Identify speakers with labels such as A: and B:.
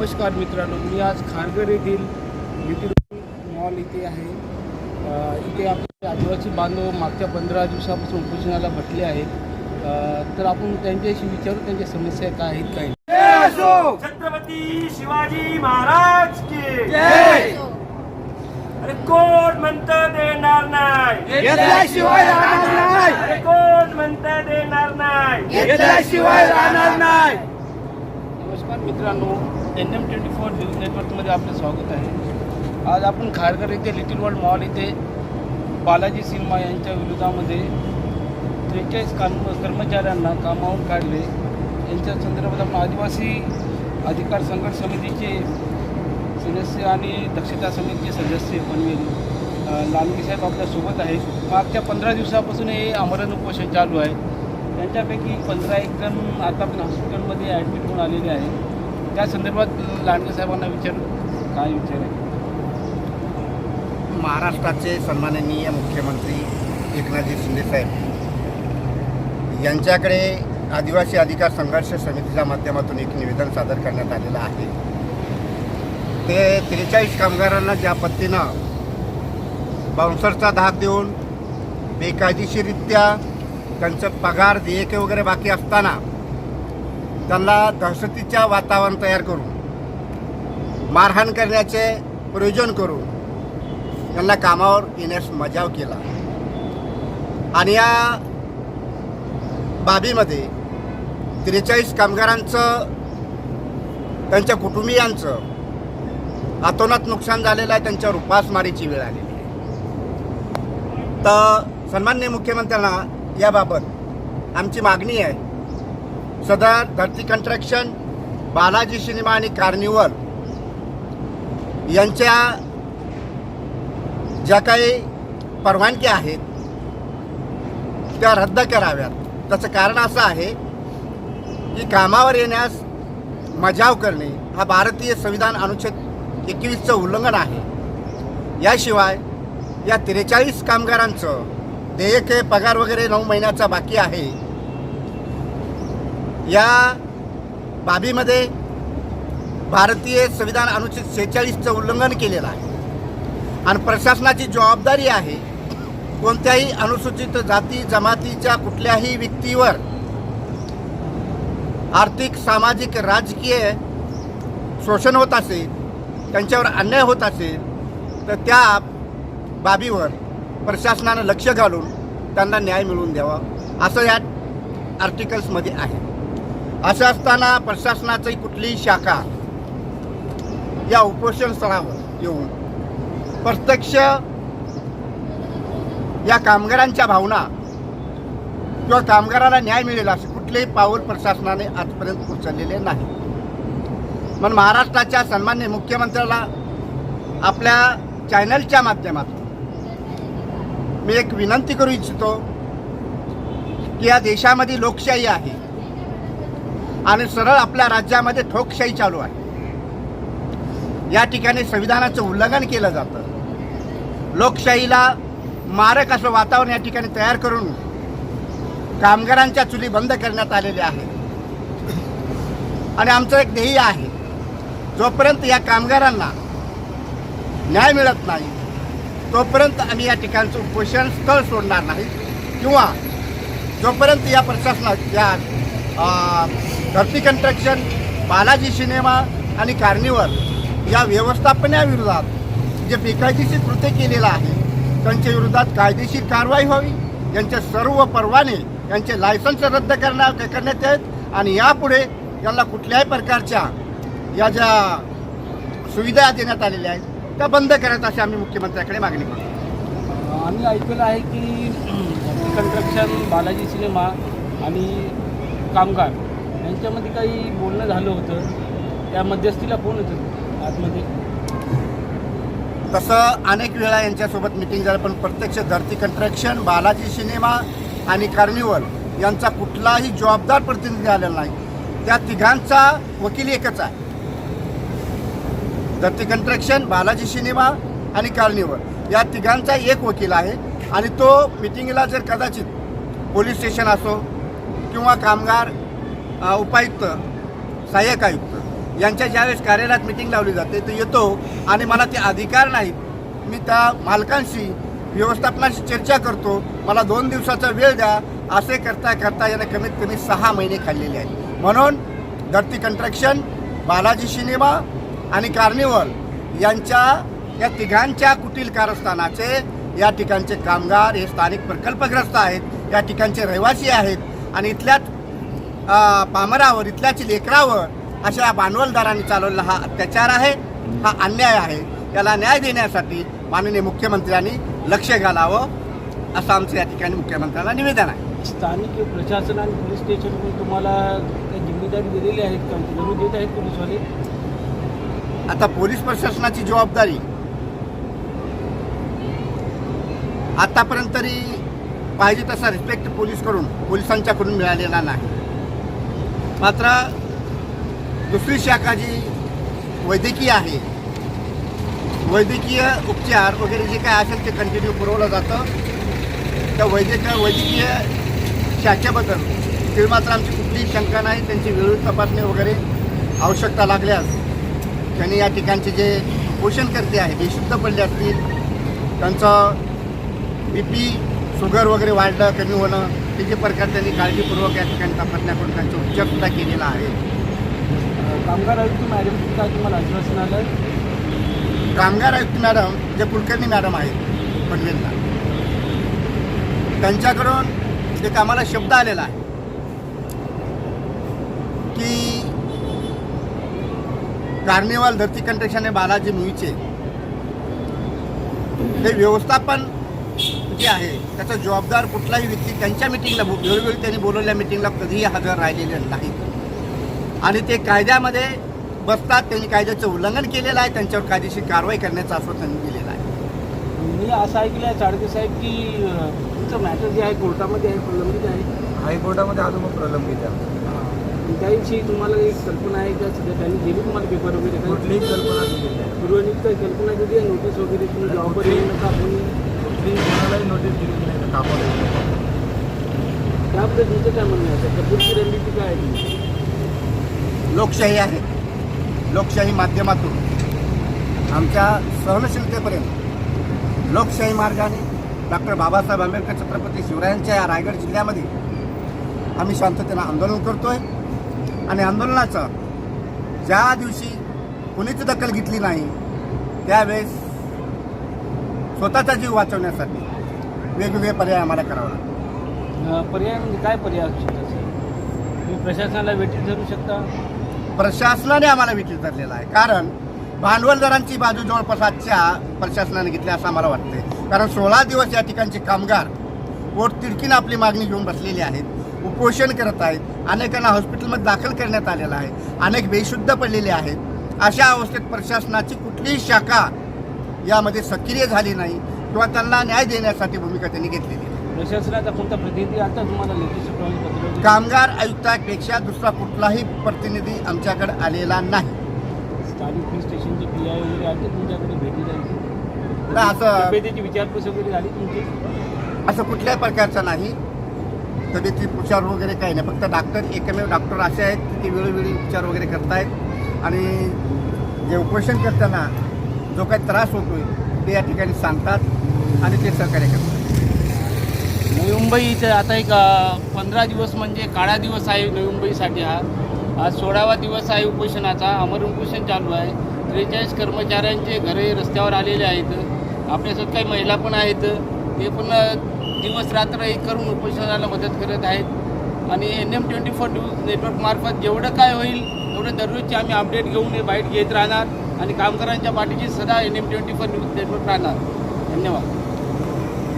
A: नमस्कार मित्रांनो मी आज खारघर येथील मॉल इथे आहे. इथे आपले आदिवासी बांधव मागच्या पंधरा दिवसापासून उपोषणाला बसले आहेत. तर आपण त्यांच्याशी विचारू त्यांच्या समस्या काय आहेत काय नाही.
B: छत्रपती शिवाजी महाराज की अरे कोण म्हणत देणार नाही.
C: घेतल्याशिवाय राहणार नाही.
B: अरे कोण म्हणत देणार नाही.
C: राहणार नाही.
A: नमस्कार मित्रांनो N M twenty four news नेटवर्कमध्ये आपलं स्वागत आहे. आज आपण खारघर येथे लिटिल वर्ल्ड मॉल येथे बालाजी सिन्हा यांच्या विरोधामध्ये त्रेचाळीस काम कर्मचाऱ्यांना कामावून काढले. यांच्या संदर्भात आपण आदिवासी अधिकार संघर्ष समितीचे सदस्य आणि दक्षता समितीचे सदस्य पनवेल लालगी साहेब आपल्यासोबत आहेत. मागच्या पंधरा दिवसापासून हे आमरण उपोषण चालू आहे. त्यांच्यापैकी पंधरा एक जण आता पण हॉस्पिटलमध्ये ॲडमिट होऊन आलेले आहेत. त्या संदर्भात लांडगे साहेबांना विचार. काय विचार आहे?
C: महाराष्ट्राचे सन्माननीय मुख्यमंत्री एकनाथजी शिंदेसाहेब यांच्याकडे आदिवासी अधिकार संघर्ष समितीच्या माध्यमातून एक निवेदन सादर करण्यात आलेलं आहे. ते त्रेचाळीस कामगारांना ज्या पद्धतीनं बाउन्सरचा धाक देऊन बेकायदेशीररित्या त्यांचं पगार देयके वगैरे बाकी असताना त्यांना दहशतीच्या वातावरण तयार करून मारहाण करण्याचे प्रयोजन करून त्यांना कामावर येण्यास मजाव केला. आणि या बाबीमध्ये त्रेचाळीस कामगारांचं त्यांच्या कुटुंबियांचं अतोनात नुकसान झालेलं आहे त्यांच्यावर उपासमारीची वेळ आलेली आहे. तर सन्मान्य मुख्यमंत्र्यांना याबाबत आमची मागणी आहे सदर धरती कंट्रॅक्शन बालाजी सिनेमा आणि कार्निवल यांच्या ज्या काही परवानग्या आहेत त्या रद्द कराव्यात. त्याचं कारण असं आहे की कामावर येण्यास मजाव करणे हा भारतीय संविधान अनुच्छेद एकवीसचं उल्लंघन आहे. याशिवाय या त्रेचाळीस कामगारांचं देयके पगार वगैरे नऊ महिन्याचा बाकी आहे. या बाबीमध्ये भारतीय संविधान अनुच्छेद सेहेचाळीसचं उल्लंघन केलेलं आहे. आणि प्रशासनाची जबाबदारी आहे कोणत्याही अनुसूचित जाती जमातीच्या कुठल्याही व्यक्तीवर आर्थिक सामाजिक राजकीय शोषण होत असेल त्यांच्यावर अन्याय होत असेल तर त्या बाबीवर प्रशासनानं लक्ष घालून त्यांना न्याय मिळवून द्यावा असं या आर्टिकल्समध्ये आहे. असं असताना प्रशासनाची कुठलीही शाखा या उपोषण स्थळावर येऊन प्रत्यक्ष या कामगारांच्या भावना किंवा कामगाराला न्याय मिळेल असे कुठलेही पाऊल प्रशासनाने आजपर्यंत उचललेले नाही. पण महाराष्ट्राच्या सन्मान्य मुख्यमंत्र्याला आपल्या चॅनलच्या माध्यमातून मी एक विनंती करू इच्छितो की या देशामध्ये लोकशाही आहे. आणि सरळ आपल्या राज्यामध्ये ठोकशाही चालू आहे. या ठिकाणी संविधानाचं उल्लंघन केलं जातं. लोकशाहीला मारक असं वातावरण या ठिकाणी तयार करून कामगारांच्या चुली बंद करण्यात आलेल्या आहेत आणि आमचं एक ध्येय आहे जोपर्यंत या कामगारांना न्याय मिळत नाही तोपर्यंत आम्ही या ठिकाणचं उपोषण स्थळ सोडणार नाही. किंवा जोपर्यंत या प्रशासनात या धरती कंस्ट्रक्शन बालाजी सिनेमा आणि कार्निवल या व्यवस्थापनाविरोधात जे बेकायदेशीर कृत्य केलेलं आहे त्यांच्या विरोधात कायदेशीर कारवाई व्हावी यांचे सर्व परवाने यांचे लायसन्स रद्द करण्या करण्यात आहेत आणि यापुढे यांना कुठल्याही प्रकारच्या या ज्या सुविधा देण्यात आलेल्या आहेत त्या बंद करत अशी आम्ही मुख्यमंत्र्याकडे मागणी करतो.
A: आम्ही ऐकलेलं आहे की कन्स्ट्रक्शन बालाजी सिनेमा आणि कामगार यांच्यामध्ये काही बोलणं झालं होतं. त्या मध्यस्थीला कोण होतं? आतमध्ये.
C: तसं अनेक वेळा यांच्यासोबत मिटिंग झालं पण प्रत्यक्ष धरती कंट्रॅक्शन बालाजी सिनेमा आणि कार्निवल यांचा कुठलाही जबाबदार प्रतिनिधी आलेला नाही. त्या तिघांचा वकील एकच आहे. धरती कंट्रॅक्शन बालाजी सिनेमा आणि कार्निवल या तिघांचा एक वकील आहे आणि तो मिटिंगला जर कदाचित पोलीस स्टेशन असो किंवा कामगार उपायुक्त सहाय्यक आयुक्त यांच्या ज्यावेळेस कार्यालयात मिटिंग लावली जाते तर येतो आणि मला ते अधिकार नाहीत. मी त्या मालकांशी व्यवस्थापनाशी चर्चा करतो. मला दोन दिवसाचा वेळ द्या. असे करता करता याने कमीत कमी सहा महिने खाल्लेले आहेत. म्हणून धरती कंट्रक्शन बालाजी सिनेमा आणि कार्निवल यांच्या या तिघांच्या कुटील कारस्थानाचे या ठिकाणचे कामगार हे स्थानिक प्रकल्पग्रस्त आहेत. या ठिकाणचे रहिवासी आहेत. आणि इथल्याच पामरावर इथल्याच लेकरावर अशा भांडवलदारांनी चालवलेला हा अत्याचार आहे हा अन्याय आहे. याला न्याय देण्यासाठी माननीय मुख्यमंत्र्यांनी लक्ष घालावं असं आमचं या ठिकाणी मुख्यमंत्र्यांना निवेदन आहे.
A: स्थानिक प्रशासन आणि पोलीस स्टेशनकडून तुम्हाला काही जिम्मेदारी दिलेली आहेत का? जरूर देत आहेत पोलीसवाले?
C: आता पोलीस प्रशासनाची जबाबदारी आतापर्यंत तरी पाहिजे तसा रिस्पेक्ट पोलीसकडून पोलिसांच्याकडून मिळालेला नाही. मात्र दुसरी शाखा जी वैद्यकीय आहे वैद्यकीय उपचार वगैरे जे काय असेल ते कंटिन्यू पुरवलं जातं. त्या वैद्यकीय वैद्यकीय शाखेबद्दल ते मात्र आमची कुठलीही शंका नाही त्यांची वेळी तपासणी वगैरे आवश्यकता लागल्यास त्यांनी या ठिकाणचे जे पोषणकर्ते आहे बेशुद्ध पडले असतील त्यांचं बी पी शुगर वगैरे वाढलं कमी होणं जे प्रकार त्यांनी काळजीपूर्वक या ठिकाणी तपासण्या करून त्यांचा उपचारसुद्धा केलेला आहे.
A: कामगार आयुक्त मॅडम काय तुम्हाला आश्वासन आलं
C: कामगार आयुक्त मॅडम जे कुलकर्णी मॅडम आहेत पनवेलला. त्यांच्याकडून एक आम्हाला शब्द आलेला आहे की कार्निवाल धरती कंट्रेक्शन हे बालाजी मुळीचे हे व्यवस्थापन जे आहे? त्याचा जबाबदार कुठलाही व्यक्ती त्यांच्या मिटिंगला वेळोवेळी त्यांनी बोलवलेल्या मिटिंगला कधीही हजर राहिलेले नाहीत. आणि ते कायद्यामध्ये बसतात त्यांनी कायद्याचं उल्लंघन केलेलं आहे त्यांच्यावर कायदेशीर कारवाई करण्याचं आश्वासन त्यांनी दिलेलं आहे.
A: मी असं ऐकलं आहे चाडके साहेब की तुमचं मॅटर जे आहे कोर्टामध्ये आहे प्रलंबित आहे?
D: हायकोर्टामध्ये अजून मग प्रलंबित आहे.
A: त्याविषयी तुम्हाला एक कल्पना आहे का? सध्या त्यांनी दिली तुम्हाला पेपर वगैरे? काही?
D: कुठलीही कल्पना दिलेली आहे
A: पूर्वनियुक्त कल्पना दिली आहे नोटीस वगैरे तुम्ही जॉबवर येऊ नका आपण
D: कुठलीही कोणालाही नोटीस दिलेली नाही तर कामाला
A: त्याबद्दल तुमचं काय म्हणणं आहे? पुढची रणनीती काय आहे? तुमची?
C: लोकशाही आहे. लोकशाही माध्यमातून. आमच्या सहनशीलतेपर्यंत. लोकशाही मार्गाने डॉक्टर बाबासाहेब आंबेडकर छत्रपती शिवरायांच्या या रायगड जिल्ह्यामध्ये आम्ही शांततेनं आंदोलन करतोय. आणि आंदोलनाचं ज्या दिवशी कुणीच दखल घेतली नाही त्यावेळेस स्वतःचा जीव वाचवण्यासाठी वेगवेगळे पर्याय आम्हाला करावे लागतात.
A: अं, पर्याय म्हणजे काय पर्याय असू शकतात तुम्ही प्रशासनाला वेटीत धरू शकता?
C: प्रशासनाने आम्हाला विचार धरलेला आहे. कारण भांडवलदारांची बाजू जवळपास आजच्या प्रशासनाने घेतली असं आम्हाला वाटतंय. कारण सोळा दिवस या ठिकाणचे कामगार पोट तिडकीनं आपली मागणी घेऊन बसलेली आहेत उपोषण करत आहेत अनेकांना हॉस्पिटलमध्ये दाखल करण्यात आलेलं आहे अनेक बेशुद्ध पडलेले आहेत. अशा अवस्थेत प्रशासनाची कुठलीही शाखा यामध्ये सक्रिय झाली नाही किंवा त्यांना न्याय देण्यासाठी भूमिका त्यांनी घेतलेली आहे
A: प्रशासनाचा कोणता प्रतिनिधी आता तुम्हाला लेखी
C: कामगार आयुक्तापेक्षा दुसरा कुठलाही प्रतिनिधी आमच्याकडे आलेला नाही.
A: स्थानिक पोलीस स्टेशनचे पी आय वगैरे आले तुमच्याकडे भेटी जायची
C: नाही, असं
A: तब्येतीची विचारपूस वगैरे झाली तुमची?
C: असं कुठल्याही प्रकारचं नाही. तब्येती उपचार वगैरे काही नाही. फक्त डॉक्टर एकमेव डॉक्टर असे आहेत की ते वेळोवेळी उपचार वगैरे करतायत. आणि जे उपोषण करताना जो काही त्रास होतोय ते या ठिकाणी सांगतात आणि ते सहकार्य करतात.
A: नवी मुंबई इथं आता एक पंधरा दिवस म्हणजे काळा दिवस आहे नवी मुंबईसाठी हा आज सोळावा दिवस आहे उपोषणाचा अमर उपोषण चालू आहे. त्रेचाळीस कर्मचाऱ्यांचे घरे रस्त्यावर आलेले आहेत. आपल्यासोबत काही महिला पण आहेत. ते पण दिवस रात्र एक करून उपोषणाला मदत करत आहेत. आणि N M twenty four news नेटवर्कमार्फत जेवढं काय होईल तेवढं दररोजचे आम्ही अपडेट घेऊन हे बाईट घेत राहणार. आणि कामगारांच्या पाठीची सदा N M twenty four news network राहणार. धन्यवाद.